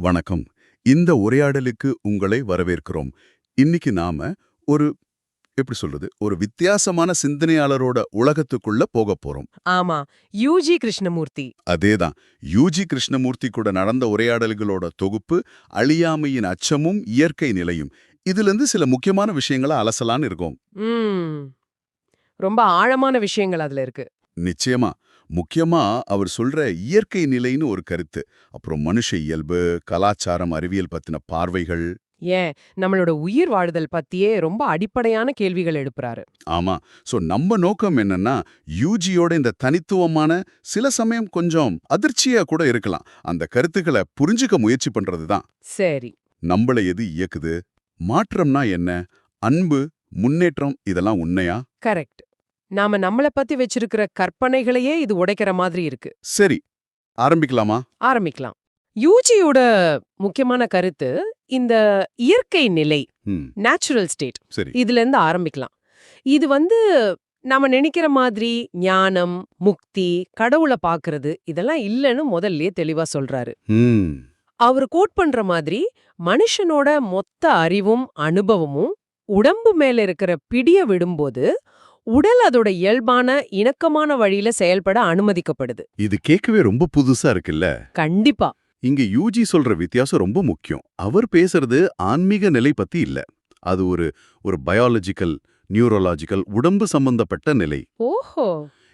வணக்கம். இந்த உரையாடலுக்கு உங்களை வரவேற்கிறோம். இன்னைக்கு நாம ஒரு எப்படி சொல்றது ஒரு வித்தியாசமான சிந்தனையாளரோட உலகத்துக்குள்ள போக போறோம். ஆமா யூஜி கிருஷ்ணமூர்த்தி. அதேதான். யூஜி கிருஷ்ணமூர்த்தி கூட நடந்த உரையாடல்களோட தொகுப்பு அழியாமையின் அச்சமும் இயற்கை நிலையும். இதுல இருந்து சில முக்கியமான விஷயங்களை அலசலான்னு இருக்கோம். ரொம்ப ஆழமான விஷயங்கள் அதுல இருக்கு. நிச்சயமா. முக்கியமா அவர் சொல்ற இயற்கை நிலைன்னு ஒரு கருத்து. அப்புறம் மனுஷ இயல்பு கலாச்சாரம் அறிவியல் பத்தின பார்வைகள். ஏன்? நம்மளோட உயிர் வாழுதல் பத்தியே ரொம்ப அடிப்படையான கேள்விகள் எழுப்புறாரு. ஆமா. சோ நம்ம நோக்கம் என்னன்னா யூஜியோட இந்த தனித்துவமான சில சமயம் கொஞ்சம் அதிர்ச்சியா கூட இருக்கலாம். அந்த கருத்துக்களை புரிஞ்சுக்க முயற்சி பண்றதுதான் சரி. நம்மள எது இயக்குது? மாற்றம்னா என்ன? அன்பு முன்னேற்றம் இதெல்லாம் உண்மையா? கரெக்ட். நாம நம்மள பத்தி வச்சிருக்கிற கற்பனைகளையே இது உடைக்கிற மாதிரி இருக்கு. சரி ஆரம்பிக்கலாமா? ஆரம்பிக்கலாம். யூஜியோட முக்கியமான கருத்து இந்த இயற்கை நிலை நேச்சுரல் ஸ்டேட் இதுல இருந்து ஆரம்பிக்கலாம். இது வந்து நாம நினைக்கிற மாதிரி ஞானம் முக்தி கடவுளை பாக்குறது இதெல்லாம் இல்லைன்னு முதல்லயே தெளிவா சொல்றாரு. அவர் கோட் பண்ற மாதிரி மனுஷனோட மொத்த அறிவும் அனுபவமும் உடம்பு மேல இருக்கிற பிடிய விடும்போது உடல் அதோட இயல்பான இணக்கமான வழியில செயல்பட அனுமதிக்கப்படுது. இது கேட்கவே ரொம்ப புதுசா இருக்குல்ல? கண்டிப்பா. இங்க யூஜி சொல்ற வித்தியாசம் ரொம்ப முக்கியம். அவர் பேசுறது ஆன்மீக நிலை பத்தி இல்ல. அது ஒரு ஒரு பயாலஜிக்கல் நியூரோலாஜிக்கல் உடம்பு சம்பந்தப்பட்ட நிலை. ஓஹோ.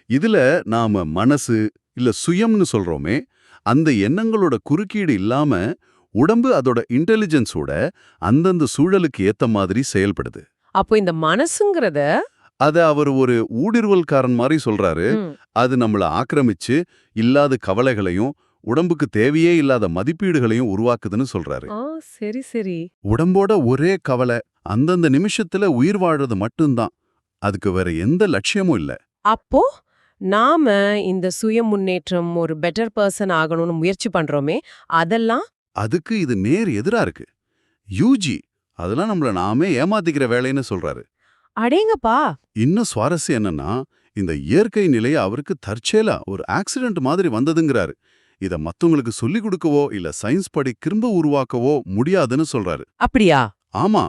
இதுல நாம மனசு இல்ல சுயம்னு சொல்றோமே அந்த எண்ணங்களோட குறுக்கீடு இல்லாம உடம்பு அதோட இன்டெலிஜென்ஸோட அந்தந்த சூழலுக்கு ஏத்த மாதிரி செயல்படுது. அப்போ இந்த மனசுங்கிறத அத அவர் ஒரு ஊடுருவல்காரன் மாதிரி சொல்றாரு. அது நம்மள ஆக்கிரமிச்சு இல்லாத கவலைகளையும் உடம்புக்கு தேவையே இல்லாத மதிப்பீடுகளையும் உருவாக்குதுன்னு சொல்றாரு. சரி சரி. உடம்போட ஒரே கவலை அந்தந்த நிமிஷத்துல உயிர் வாழறது மட்டும்தான். அதுக்கு வேற எந்த லட்சியமும் இல்ல. அப்போ நாம இந்த சுய முன்னேற்றம் ஒரு பெட்டர் பர்சன் ஆகணும்னு முயற்சி பண்றோமே அதெல்லாம்? அதுக்கு இது நேர் எதிரா இருக்கு. யூஜி அதெல்லாம் நம்மள நாமே ஏமாத்திக்கிற வேலைன்னு சொல்றாரு. அடேங்கப்பா! இன்னும் சுவாரஸ்யம் என்னன்னா இந்த இயற்கை நிலைய அவருக்கு தற்செயலா ஒரு ஆக்சிடென்ட் மாதிரி வந்ததுங்கிறாரு. இத மத்தவங்களுக்கு சொல்லிக் கொடுக்கவோ இல்ல சயின்ஸ் படி திரும்ப உருவாக்கவோ முடியாதுன்னு சொல்றாரு. அப்படியா? ஆமா.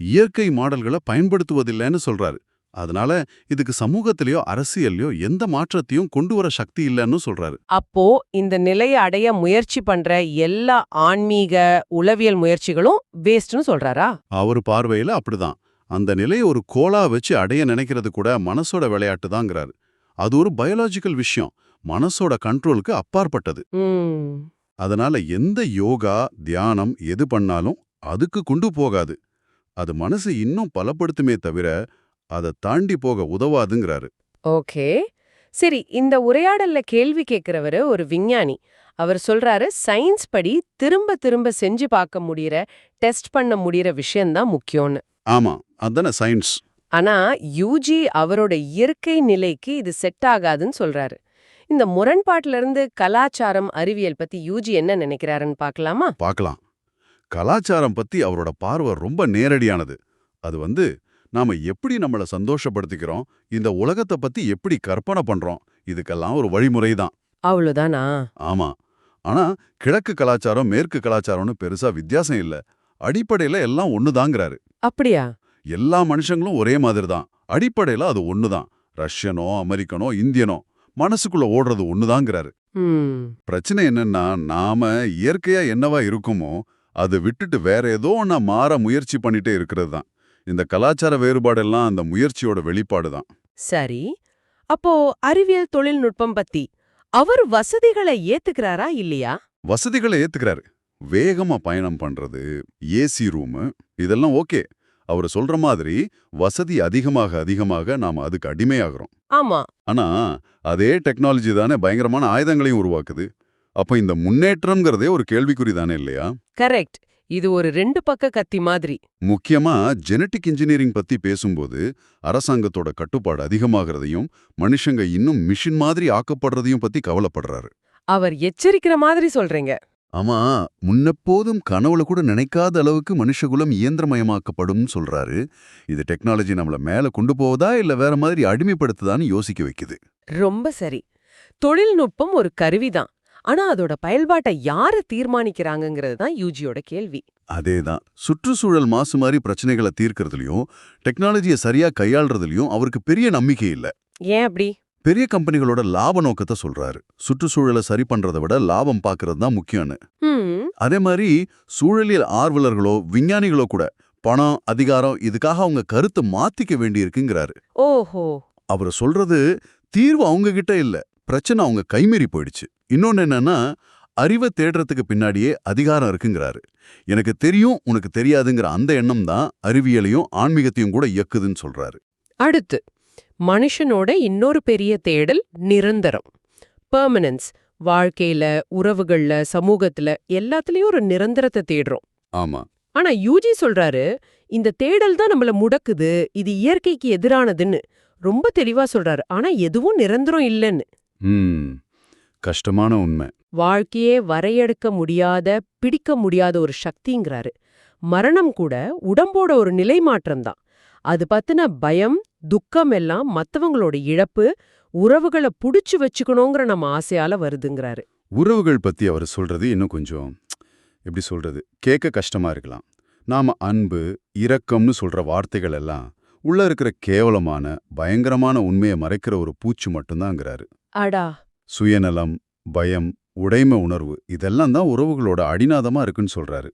இயற்கை மாடல்களை பயன்படுத்துவதில்லைன்னு சொல்றாரு. அதனால இதுக்கு சமூகத்திலயோ அரசியல்லையோ எந்த மாற்றத்தையும் கொண்டு வர சக்தி இல்லைன்னு சொல்றாரு. அப்போ இந்த நிலையை அடைய முயற்சி பண்ற எல்லா ஆன்மீக உளவியல் முயற்சிகளும் வேஸ்ட்னு சொல்றாரா? அவர் பார்வையில அப்படிதான். அந்த நிலையை ஒரு கோலா வச்சு அடைய நினைக்கிறது கூட மனசோட விளையாட்டு தாங்கிறாரு அது ஒரு பயாலாஜிக்கல் விஷயம். மனசோட கண்ட்ரோலுக்கு அப்பாற்பட்டது. அதனால எந்த யோகா தியானம் எது பண்ணாலும் அதுக்கு கொண்டு போகாது. அது மனசு இன்னும் பலப்படுத்துமே தவிர அதை தாண்டி போக உதவாதுங்கிறாரு. ஓகே. சரி இந்த உரையாடல்ல கேள்வி கேட்கிறவரு ஒரு விஞ்ஞானி. அவர் சொல்றாரு சயின்ஸ் படி திரும்ப திரும்ப செஞ்சு பார்க்க முடியற டெஸ்ட் பண்ண முடியற விஷயம்தான் முக்கியம்னு. ஆமா அதானே சயின்ஸ் ஆனா யூஜி அவரோட இயற்கை நிலைக்கு இது செட் ஆகாதுன்னு சொல்றாரு. இந்த முரண்பாட்டுல இருந்து கலாச்சாரம் அறிவியல் பத்தி யூஜி என்ன நினைக்கிறாருன்னு பார்க்கலாமா? பார்க்கலாம். கலாச்சாரம் பத்தி அவரோட பார்வை ரொம்ப நேரடியானது. அது வந்து நாம எப்படி நம்மள சந்தோஷப்படுத்திக்கிறோம் இந்த உலகத்தை பத்தி எப்படி கற்பனை பண்றோம் இதுக்கெல்லாம் ஒரு வழிமுறை தான் அவ்வளவுதானா ஆமா. ஆனா கிழக்கு கலாச்சாரம் மேற்கு கலாச்சாரம்னு பெருசா வித்தியாசம் இல்ல. அடிப்படையில எல்லாம் ஒண்ணுதாங்கிறாரு. அப்படியா? எல்லா மனுஷங்களும் ஒரே மாதிரி தான் அடிப்படையில அது ஒண்ணுதான். ரஷ்யனோ அமெரிக்கனோ இந்தியனோ மனசுக்குள்ள ஓடுறது ஒண்ணுதாங்கிறாரு. பிரச்சனை என்னன்னா நாம இயற்கையா என்னவா இருக்குமோ அதை விட்டுட்டு வேற ஏதோ ஒண்ணா மாற முயற்சி பண்ணிட்டே இருக்கிறது தான் இந்த கலாச்சார வேறுபாடெல்லாம் அந்த முயற்சியோட வெளிப்பாடு தான் சரி. அப்போ அறிவியல் தொழில்நுட்பம் பத்தி அவர் வசதிகளை ஏத்துக்கிறாரா இல்லையா? வசதிகளை ஏத்துக்கிறாரு. வேகமா பயணம் பண்றது ஏசி ரூமு இதெல்லாம் ஓகே அவர் சொல்ற மாதிரி வசதி அதிகமாக அதிகமாக நாம அதுக்கு அடிமையாகிறோம். ஆமா. ஆனா அதே டெக்னாலஜி தானே பயங்கரமான ஆயுதங்களையும் உருவாக்குது. அப்ப இந்த முன்னேற்றம்ங்கிறதே ஒரு கேள்விக்குறி தானே இல்லையா? கரெக்ட் இது ஒரு ரெண்டு பக்க கத்தி மாதிரி. முக்கியமா ஜெனட்டிக் இன்ஜினியரிங் பத்தி பேசும்போது அரசாங்கத்தோட கட்டுப்பாடு அதிகமாகிறதையும் மனுஷங்க இன்னும் மிஷின் மாதிரி ஆக்கப்படுறதையும் பத்தி கவலைப்படுறாரு. அவர் எச்சரிக்கிற மாதிரி சொல்றீங்க. ஆமா முன்னெப்போதும் கனவுல கூட நினைக்காத அளவுக்கு மனுஷகுலம் இயந்திரமயமாக்கப்படும் சொல்றாரு. இது டெக்னாலஜி நம்மள மேல கொண்டு போவதா இல்ல வேற மாதிரி அடிமைப்படுத்துதான்னு யோசிக்க வைக்குது? ரொம்ப சரி. தொழில்நுட்பம் ஒரு கருவிதான். ஆனா அதோட பயல்பாட்டை யாரு தீர்மானிக்கிறாங்கங்கிறது தான் யூஜியோட கேள்வி. அதேதான். சுற்றுச்சூழல் மாசு மாதிரி பிரச்சனைகளை தீர்க்கறதுலயும் டெக்னாலஜியை சரியா கையாள்றதுலயும் அவருக்கு பெரிய நம்பிக்கை இல்ல. ஏன் அப்படி? பெரிய கம்பெனிகளோட லாப நோக்கத்தை சொல்றாரு. சுற்றுச்சூழலை சரி பண்றதை விட லாபம் பார்க்கறது தான் முக்கியம்னு. அதே மாதிரி சூழலியல் ஆர்வலர்களோ விஞ்ஞானிகளோ கூட பணம் அதிகாரம் இதுக்காக அவங்க கருத்தை மாத்திக்க வேண்டியிருக்குங்கிறாரு. ஓஹோ. அவர் சொல்றது தீர்வு அவங்க கிட்ட இல்ல. பிரச்சனை அவங்க கைமீறி போயிடுச்சு. இன்னொன்னு என்னன்னா அறிவை தேடுறதுக்கு பின்னாடியே அதிகாரம் இருக்குங்கிறாரு. எனக்கு தெரியும் உனக்கு தெரியாதுங்கிற அந்த எண்ணம் தான் அறிவியலையும் ஆன்மீகத்தையும் கூட இயக்குதுன்னு சொல்றாரு. அடுத்து. மனுஷனோட இன்னொரு பெரிய தேடல் நிரந்தரம். பெர்மனன்ஸ் வாழ்க்கையில உறவுகள்ல சமூகத்துல எல்லாத்துலயும் ஒரு நிரந்தரத்தை தேடுறோம். ஆமா. ஆனா யூஜி சொல்றாரு இந்த தேடல் தான் நம்மள முடக்குது இது இயற்கைக்கு எதிரானதுன்னு. ரொம்ப தெளிவா சொல்றாரு ஆனா எதுவும் நிரந்தரம் இல்லைன்னு. கஷ்டமான உண்மை. வாழ்க்கையே வரையெடுக்க முடியாத பிடிக்க முடியாத ஒரு சக்திங்கிறாரு. மரணம் கூட உடம்போட ஒரு நிலை மாற்றம்தான். அது பத்தின பயம் துக்கம் எல்லாம் மத்தவங்களோட இழப்பு உறவுகளை புடிச்சு வச்சுக்கணுங்கிற நம்ம ஆசையால வருதுங்கிறாரு. உறவுகள் பத்தி அவர் சொல்றது இன்னும் கொஞ்சம் எப்படி சொல்றது கேட்க கஷ்டமா இருக்கலாம். நாம அன்பு இரக்கம்னு சொல்ற வார்த்தைகள் எல்லாம் உள்ள இருக்கிற கேவலமான பயங்கரமான உண்மையை மறைக்கிற ஒரு பூச்சு மட்டும்தாங்கிறாரு. அடா. சுயநலம் பயம் உடைமை உணர்வு இதெல்லாம் தான் உறவுகளோட அடிநாதமா இருக்குன்னு சொல்றாரு.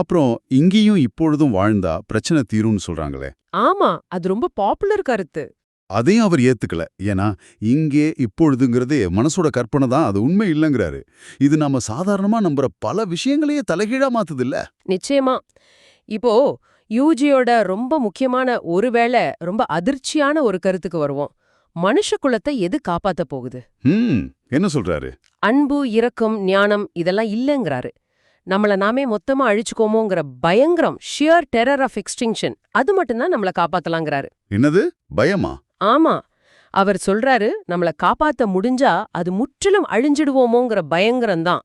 அப்புறம் இங்கேயும் இப்பொழுதும் வாழ்ந்தா பிரச்சனை தீரும்னு சொல்றாங்களே. ஆமா அது ரொம்ப பாப்புலர் கருத்து. அதையும் அவர் ஏத்துக்கல. ஏன்னா இங்கே இப்பொழுதுங்கிறதே மனசோட கற்பனை தான் அது உண்மை இல்லைங்கிறாரு. இது நாம சாதாரணமா நம்புற பல விஷயங்களையே தலைகீழா மாத்துது இல்ல நிச்சயமா. இப்போ யூஜியோட ரொம்ப முக்கியமான ஒருவேளை ரொம்ப அதிர்ச்சியான ஒரு கருத்துக்கு வருவோம். மனுஷ குலத்தை எது காப்பாத்த போகுது? என்ன சொல்றாரு? அன்பு இரக்கம் ஞானம் இதெல்லாம் இல்லைங்கிறாரு. நம்மள நாமே மொத்தமா அழிச்சுக்கோமோங்கிற பயங்கரம் ஷியர் டெரர் ஆஃப் எக்ஸ்டிங்ஷன் அது மட்டும்தான் நம்மள காப்பாத்தலாங்கிறாரு. என்னது? பயமா? ஆமா. அவர் சொல்றாரு நம்மள காப்பாத்த முடிஞ்சா அது முற்றிலும் அழிஞ்சிடுவோமோங்கிற பயங்கரம் தான்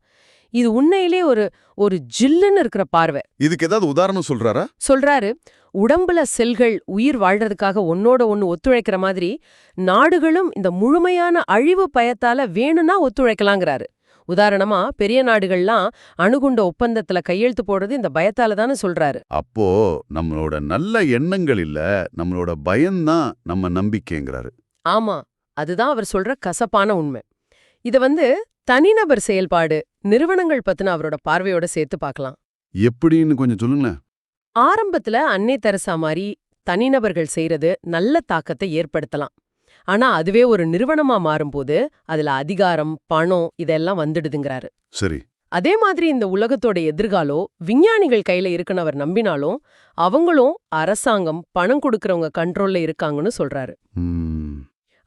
இது உண்மையிலே ஒரு ஒரு ஜில்லுன்னு இருக்கிற பார்வை. இதுக்கு ஏதாவது உதாரணம் சொல்றாரா? சொல்றாரு உடம்புல செல்கள் உயிர் வாழ்றதுக்காக ஒன்னோட ஒன்னு ஒத்துழைக்கிற மாதிரி நாடுகளும் இந்த முழுமையான அழிவு பயத்தால வேணும்னா ஒத்துழைக்கலாங்கிறாரு. உதாரணமா பெரிய நாடுகள்லாம் அணுகுண்ட ஒப்பந்தத்துல கையெழுத்து போடுறது இந்த பயத்தால தானே சொல்றாரு. அப்போ நம்மளோட நல்ல எண்ணங்கள் இல்ல நம்மளோட பயம்தான் நம்ம நம்பிக்கைங்கிறாரு. ஆமா அதுதான் அவர் சொல்ற கசப்பான உண்மை. இத வந்து தனிநபர் செயல்பாடு நிறுவனங்கள் பத்தின அவரோட பார்வையோட சேர்த்து பார்க்கலாம். எப்படின்னு கொஞ்சம் சொல்லுங்களேன். ஆரம்பத்துல அன்னை தெரசா மாதிரி தனிநபர்கள் செய்யறது நல்ல தாக்கத்தை ஏற்படுத்தலாம். ஆனா அதுவே ஒரு நிறுவனமா மாறும்போது அதுல அதிகாரம் பணம் இதெல்லாம் வந்துடுதுங்கிறாரு. சரி. அதே மாதிரி இந்த உலகத்தோட எதிர்காலம் விஞ்ஞானிகள் கையில இருக்குன்னு அவர் நம்பினாலும் அவங்களும் அரசாங்கம் பணம் கொடுக்கறவங்க கண்ட்ரோல்ல இருக்காங்கன்னு சொல்றாரு.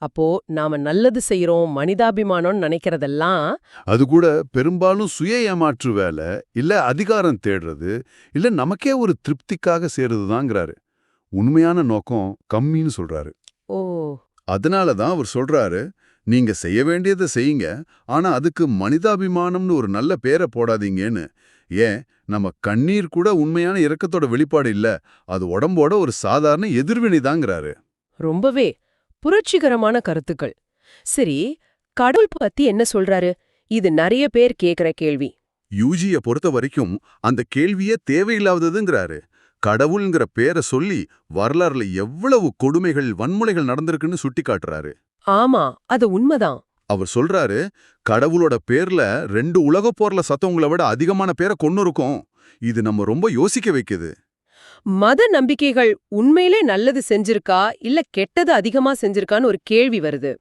அப்போ நாம நல்லது செய்யறோம் மனிதாபிமானம்னு நினைக்கிறதெல்லாம் அது கூட பெரும்பாலும் சுய ஏமாற்று வேலை இல்ல அதிகாரம் தேடுறது இல்ல நமக்கே ஒரு திருப்திக்காக செய்யறதுதாங்கிறாரு உண்மையான நோக்கம் கம்மின்னு சொல்றாரு. ஓ. அதனால தான் அவர் சொல்றாரு நீங்க செய்ய வேண்டியதை செய்யுங்க ஆனா அதுக்கு மனிதாபிமானம்னு ஒரு நல்ல பேரை போடாதீங்கன்னு. ஏன்? நம்ம கண்ணீர் கூட உண்மையான இரக்கத்தோட வெளிப்பாடு இல்ல அது உடம்போட ஒரு சாதாரண எதிர்வினைதாங்கிறாரு ரொம்பவே புரட்சிகரமான கருத்துக்கள். சரி கடவுள் பத்தி என்ன சொல்றாரு? இது நிறைய பேர் கேக்குற கேள்வி. யூஜிய பொறுத்த வரைக்கும் அந்த கேள்வியே தேவையில்லாததுங்கிறாரு. கடவுள்ங்கிற பேரை சொல்லி வரலாறுல எவ்வளவு கொடுமைகள் வன்முறைகள் நடந்திருக்குன்னு சுட்டி காட்டுறாரு ஆமா அது உண்மைதான். அவர் சொல்றாரு கடவுளோட பேர்ல ரெண்டு உலகப் போர்ல சத்தவங்களை விட அதிகமான பேரை இருக்கும் இது நம்ம ரொம்ப யோசிக்க வைக்குது. மத நம்பிக்கைகள் உண்மையிலே நல்லது செஞ்சிருக்கா இல்ல கெட்டது அதிகமா செஞ்சிருக்கான்னு ஒரு கேள்வி வருது.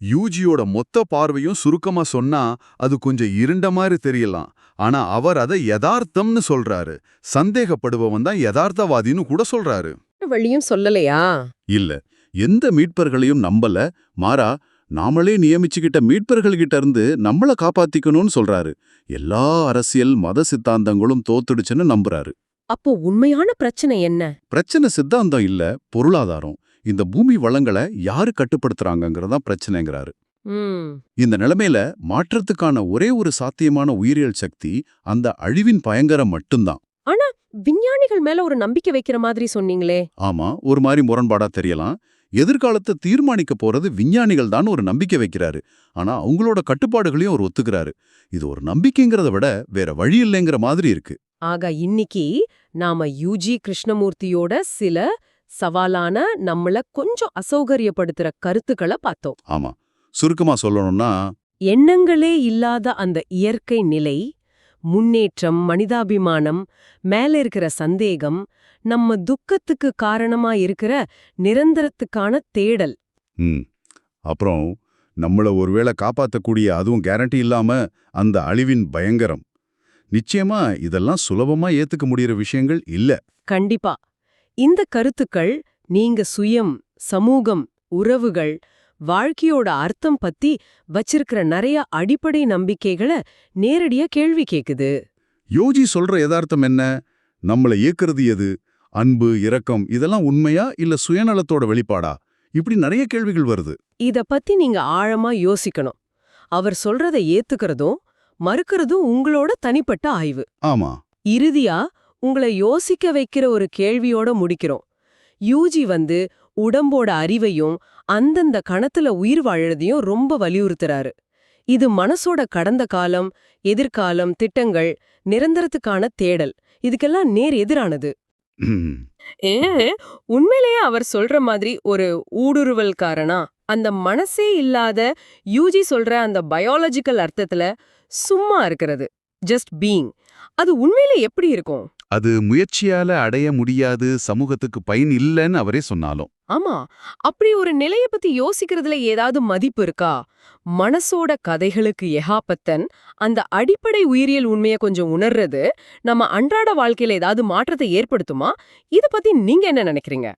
யூஜியோட மொத்த பார்வையும் சுருக்கமா சொன்னா அது கொஞ்சம் இருண்ட மாதிரி தெரியலாம். ஆனா அவர் அதை யதார்த்தம்னு சொல்றாரு. சந்தேகப்படுபவன் தான் யதார்த்தவாதின்னு கூட சொல்றாரு. வழியும் சொல்லலையா? இல்ல. எந்த மீட்பர்களையும் நம்பல. மாறா நாமளே நியமிச்சுக்கிட்ட மீட்பர்கள்கிட்ட இருந்து நம்மள காப்பாத்திக்கணும்னு சொல்றாரு. எல்லா அரசியல் மத சித்தாந்தங்களும் தோத்துடுச்சுன்னு நம்புறாரு. அப்போ உண்மையான பிரச்சனை என்ன? பிரச்சனை சித்தாந்தம் இல்ல பொருளாதாரம். இந்த பூமி வளங்களை யாரு கட்டுப்படுத்துறாங்கங்கறதான் பிரச்சனைங்கிறாரு. இந்த நிலைமையில மாற்றத்துக்கான ஒரே ஒரு சாத்தியமான உயிரியல் சக்தி அந்த அழிவின் பயங்கரம் மட்டும்தான். விஞ்ஞானிகள் மேல ஒரு நம்பிக்கை வைக்கிற மாதிரி சொன்னீங்களே. ஆமா ஒரு மாதிரி முரண்பாடா தெரியலாம். எதிர்காலத்தை தீர்மானிக்க போறது விஞ்ஞானிகள் தான் ஒரு நம்பிக்கை வைக்கிறாரு. ஆனா அவங்களோட கட்டுப்பாடுகளையும் அவர் ஒத்துக்கிறாரு. இது ஒரு நம்பிக்கைங்கிறத விட வேற வழி இல்லைங்கிற மாதிரி இருக்கு. ஆக இன்னைக்கு நாம யூஜி கிருஷ்ணமூர்த்தியோட சில சவாலான நம்மள கொஞ்சம் அசௌகரியப்படுத்துற கருத்துக்களை பார்த்தோம். ஆமா. சுருக்கமா சொல்லணும்னா எண்ணங்களே இல்லாத அந்த இயற்கை நிலை முன்னேற்றம் மனிதாபிமானம் மேல இருக்கிற சந்தேகம் நம்ம துக்கத்துக்கு காரணமா இருக்கிற நிரந்தரத்துக்கான தேடல். அப்புறம் நம்மள ஒருவேளை காப்பாத்தக்கூடிய அதுவும் கேரண்டி இல்லாம அந்த அழிவின் பயங்கரம். நிச்சயமா இதெல்லாம் சுலபமா ஏத்துக்க முடியற விஷயங்கள் இல்ல. கண்டிப்பா. இந்த கருத்துக்கள் நீங்க சுயம் சமூகம் உறவுகள் வாழ்க்கையோட அர்த்தம் பத்தி வச்சிருக்கிற நிறைய அடிப்படை நம்பிக்கைகளை நேரடியா கேள்வி கேக்குது. யோஜி சொல்ற யதார்த்தம் என்ன? நம்மள இயக்குறது எது? அன்பு இரக்கம் இதெல்லாம் உண்மையா இல்ல சுயநலத்தோட வெளிப்பாடா? இப்படி நிறைய கேள்விகள் வருது. இத பத்தி நீங்க ஆழமா யோசிக்கணும். அவர் சொல்றத ஏத்துக்கிறதும் மறுக்கிறதும் உங்களோட தனிப்பட்ட ஆய்வு. ஆமா. இறுதியா உங்களை யோசிக்க வைக்கிற ஒரு கேள்வியோட முடிக்கிறோம். யூஜி வந்து உடம்போட அறிவையும் அந்தந்த கணத்துல உயிர் வாழறதையும் ரொம்ப வலியுறுத்துறாரு. இது மனசோட கடந்த காலம் எதிர்காலம் திட்டங்கள் நிரந்தரத்துக்கான தேடல். இதுக்கெல்லாம் நேர் எதிரானது. ஏ உண்மையிலேயே அவர் சொல்ற மாதிரி ஒரு ஊடுருவல்காரனா அந்த மனசே இல்லாத யூஜி சொல்ற அந்த பயாலஜிக்கல் அர்த்தத்துல சும்மா இருக்கிறது. Just being. அது உண்மையிலே எப்படி இருக்கும்? அது முயற்சியால அடைய முடியாது சமூகத்துக்கு பயன் இல்லைன்னு அவரே சொன்னாலும். ஆமா. அப்படி ஒரு நிலைய பத்தி யோசிக்கிறதுல ஏதாவது மதிப்பு இருக்கா? மனசோட கதைகளுக்கு எகாபத்தன் அந்த அடிப்படை உயிரியல் உண்மையை கொஞ்சம் உணர்றது நம்ம அன்றாட வாழ்க்கையில ஏதாவது மாற்றத்தை ஏற்படுத்துமா? இத பத்தி நீங்க என்ன நினைக்கிறீங்க?